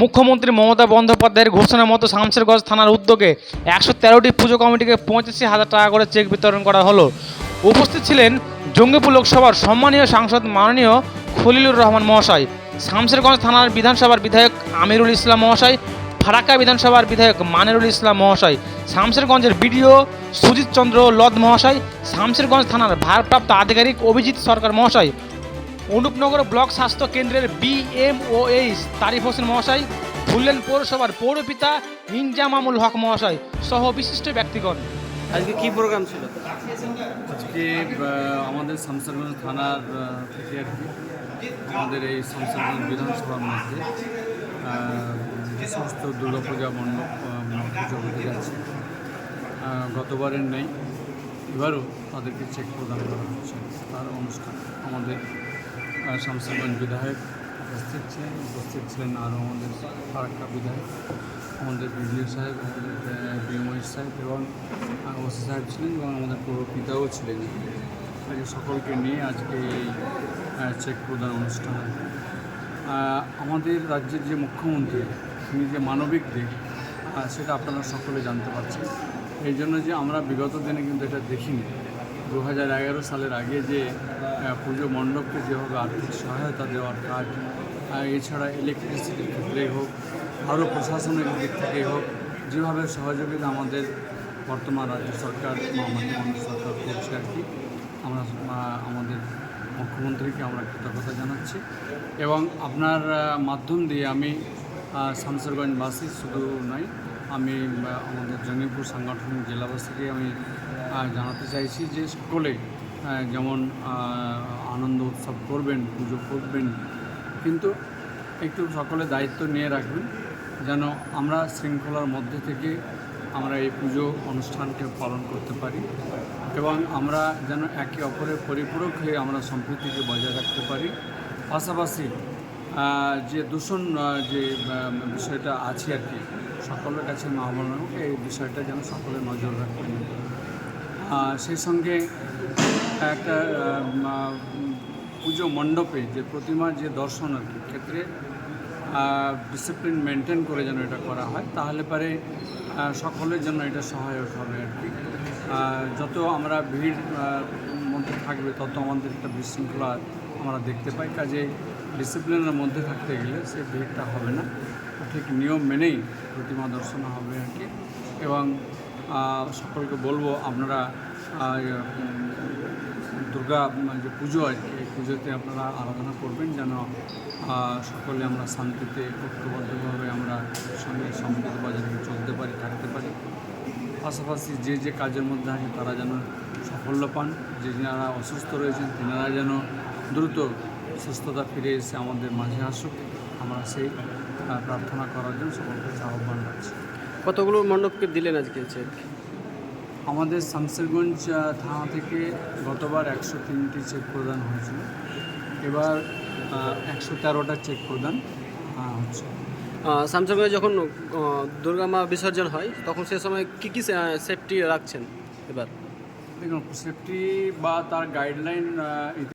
মুখ্যমন্ত্রী মমতা বন্দ্যোপাধ্যায়ের ঘোষণা মতো শামশেরগঞ্জ থানার উদ্যোগে একশো তেরোটি পুজো কমিটিকে পঁচাশি হাজার টাকা করে চেক বিতরণ করা হলো। উপস্থিত ছিলেন জঙ্গিপুর লোকসভার সম্মানীয় সাংসদ মাননীয় খলিলুর রহমান মহাশয়, শামশেরগঞ্জ থানার বিধানসভার বিধায়ক আমিরুল ইসলাম মহাশয়, ফারাক্কা বিধানসভার বিধায়ক মানিরুল ইসলাম মহাশয়, শামশেরগঞ্জের বিডিও সুজিত চন্দ্র লদ মহাশয়, শামশেরগঞ্জ থানার ভারপ্রাপ্ত আধিকারিক অভিজিৎ সরকার মহাশয় অনুপনগর ব্লক স্বাস্থ্য কেন্দ্রের বিএমওএইচ তারিফ হোসেন মহাশয় ফুললেন পৌরসভার পৌরপিতা ইনজামামুল হক মহাশয় সহ বিশিষ্ট ব্যক্তিগণ। আজকে কি প্রোগ্রাম ছিল? আজকে আমাদের শামসারগঞ্জ থানার থেকে আর কি আমাদের এই শামসারগঞ্জ বিধানসভার মধ্যে যে সমস্ত দুর্গাপূজা মণ্ডপ পুজো হতে যাচ্ছে। গতবারের নেই এবারও তাদেরকে চেক প্রদান করা হচ্ছে। তার অনুষ্ঠান আমাদের শামসারগঞ্জ বিধায়ক উপস্থিত ছিলেন। উপস্থিত ছিলেন আরও আমাদের ফারাক্কা বিধায়ক, আমাদের বিডিও সাহেব, আমাদের বিএমআই সাহেব এবং ওসি সাহেব ছিলেন এবং আমাদের পৌরপিতাও ছিলেন। আজকে সকলকে নিয়ে আজকে এই চেক প্রদান অনুষ্ঠান আমাদের রাজ্যের যে মুখ্যমন্ত্রী, তিনি যে মানবিক দিক সেটা আপনারা সকলে জানতে পারছেন। এই জন্য যে আমরা বিগত দিনে কিন্তু এটা দেখিনি। দু হাজার এগারো সালের আগে যে পুজো মণ্ডপকে যেভাবে আর্থিক সহায়তা দেওয়ার কাজ এছাড়া ইলেকট্রিসিটির ক্ষেত্রেই হোক, আরও প্রশাসনের দিক থেকেই হোক, যেভাবে সহযোগিতা আমাদের বর্তমান রাজ্য সরকার, মহামান্য সরকার করছে আর কি, আমরা আমাদের মুখ্যমন্ত্রীকে আমরা কৃতজ্ঞতা জানাচ্ছি। এবং আপনার মাধ্যম দিয়ে আমি শামসেরগঞ্জবাসী শুধু নয় আমি আমাদের জঙ্গিপুর সাংগঠনিক জেলাবাসীকে আমি জানাতে চাইছি যে সকলে যেমন আনন্দ উৎসব করবেন, পুজো করবেন, কিন্তু একটু সকলে দায়িত্ব নিয়ে রাখবেন, যেন আমরা শৃঙ্খলার মধ্যে থেকে আমরা এই পুজো অনুষ্ঠানকে পালন করতে পারি এবং আমরা যেন একে অপরের পরিপূরক হয়ে আমরা সম্প্রীতিকে বজায় রাখতে পারি। পাশাপাশি যে দূষণ যে বিষয়টা আছে আর কি সকলের কাছে মা বানানো এই বিষয়টা যেন সকলে নজর রাখবেন সেই সঙ্গে একটা পুজো মণ্ডপে যে প্রতিমার যে দর্শন আর কি, ক্ষেত্রে ডিসিপ্লিন মেনটেন করে যেন এটা করা হয়, তাহলে পরে সকলের জন্য এটা সহায়ক হবে আর কি। যত আমরা ভিড় মধ্যে থাকবে, তত আমাদের একটা বিশৃঙ্খলা আমরা দেখতে পাই। কাজে ডিসিপ্লিনের মধ্যে থাকতে গেলে সে ভিড়টা হবে না। ঠিক নিয়ম মেনেই প্রতিমা দর্শন হবে আর কি। এবং সকলকে বলব আপনারা দুর্গা যে পুজো আর কি, এই পুজোতে আপনারা আরাধনা করবেন যেন সকলে আমরা শান্তিতে, ঐক্যবদ্ধভাবে আমরা সঙ্গে সম্প্রীতি বজায় রেখে চলতে পারি, থাকতে পারি। পাশাপাশি যে যে কাজের মধ্যে আছে তারা যেন সাফল্য পান। যে যারা অসুস্থ রয়েছেন, তেনারা যেন দ্রুত সুস্থতা ফিরে এসে আমাদের মাঝে আসুক। আমরা সেই প্রার্থনা করার জন্য সকলকে আহ্বান রাখছি কতগুলো মণ্ডপকে দিলেন আজকে চেক আমাদের শামসেরগঞ্জ থানা থেকে গতবার একশো তিনটি চেক প্রদান হয়েছিল। এবার একশো তেরোটা চেক প্রদান হচ্ছে। স্যামসাংয়ে যখন দুর্গা মা বিসর্জন হয় তখন সে সময় কী কী সেফটি রাখছেন এবার? দেখুন সেফটি বা তার গাইডলাইন